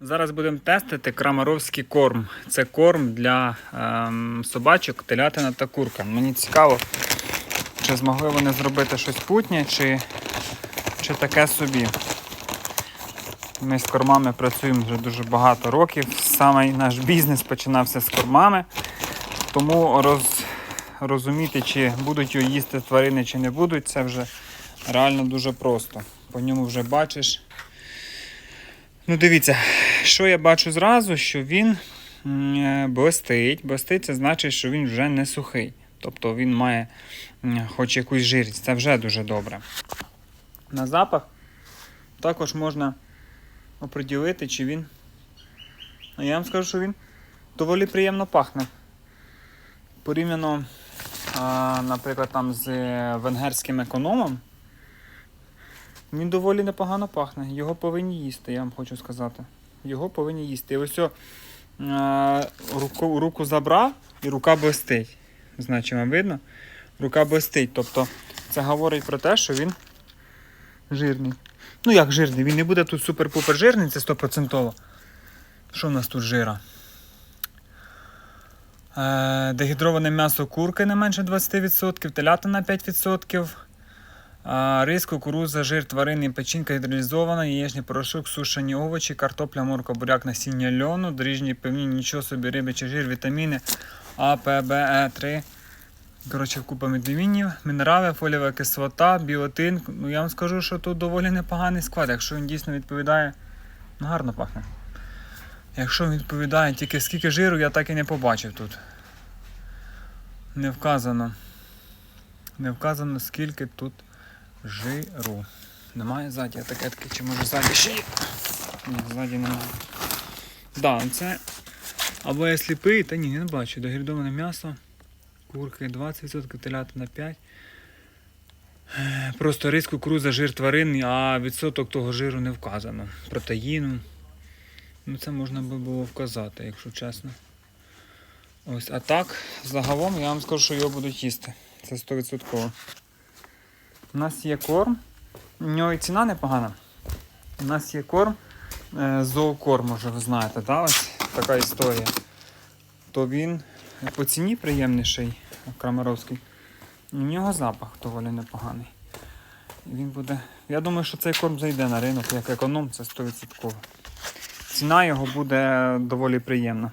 Зараз будемо тестити крамаровський корм. Це корм для ем, собачок, телятина та курка. Мені цікаво, чи змогли вони зробити щось путнє, чи, чи таке собі. Ми з кормами працюємо вже дуже багато років. Саме наш бізнес починався з кормами. Тому роз, розуміти, чи будуть його їсти тварини, чи не будуть, це вже реально дуже просто. По ньому вже бачиш. Ну, дивіться, що я бачу зразу, що він е, блистить. Блистить це значить, що він вже не сухий. Тобто він має хоч якусь жирність. Це вже дуже добре. На запах також можна оприділити, чи він. А я вам скажу, що він доволі приємно пахне. Порівняно, наприклад, там з е, венгерським економом. Він доволі непогано пахне. Його повинні їсти, я вам хочу сказати. Його повинні їсти. І ось о, е, руку, руку забрав і рука блистить. Значить, вам видно? Рука блистить. Тобто це говорить про те, що він жирний. Ну як жирний? Він не буде тут супер-пупер жирний, це 100%. Що в нас тут жира? Е, дегідроване м'ясо курки не менше 20%, телятина 5%. Рис, кукурудза, жир, тварини, печінка гідролізована, яєчний порошок, сушені овочі, картопля, морква, буряк, насіння льону, дріжні, певні, нічого собі, рибячий жир, вітаміни А, П, Б, Е, 3. Коротше, купа вітамінів, мінерали, фолієва кислота, біотин. Ну я вам скажу, що тут доволі непоганий склад. Якщо він дійсно відповідає, ну гарно пахне. Якщо він відповідає тільки скільки жиру, я так і не побачив тут. Не вказано. Не вказано, скільки тут жиру. Немає ззаді етикетки, чи може ззаді ще є? Ні, ззаді немає. Да, це. Або я сліпий, та ні, не бачу. Дегрідоване м'ясо. Курки 20%, телятина 5%. Е, Просто рис, кукуруза, жир тварин, а відсоток того жиру не вказано. Протеїну. Ну це можна би було вказати, якщо чесно. Ось, а так, загалом я вам скажу, що його будуть їсти. Це 100%. У нас є корм. У нього і ціна непогана. У нас є корм. е, Зоокорм, може ви знаєте, да? ось така історія. То він по ціні приємніший, Крамаровський. У нього запах доволі непоганий. Він буде. Я думаю, що цей корм зайде на ринок як економ, це 100%. Ціна його буде доволі приємна.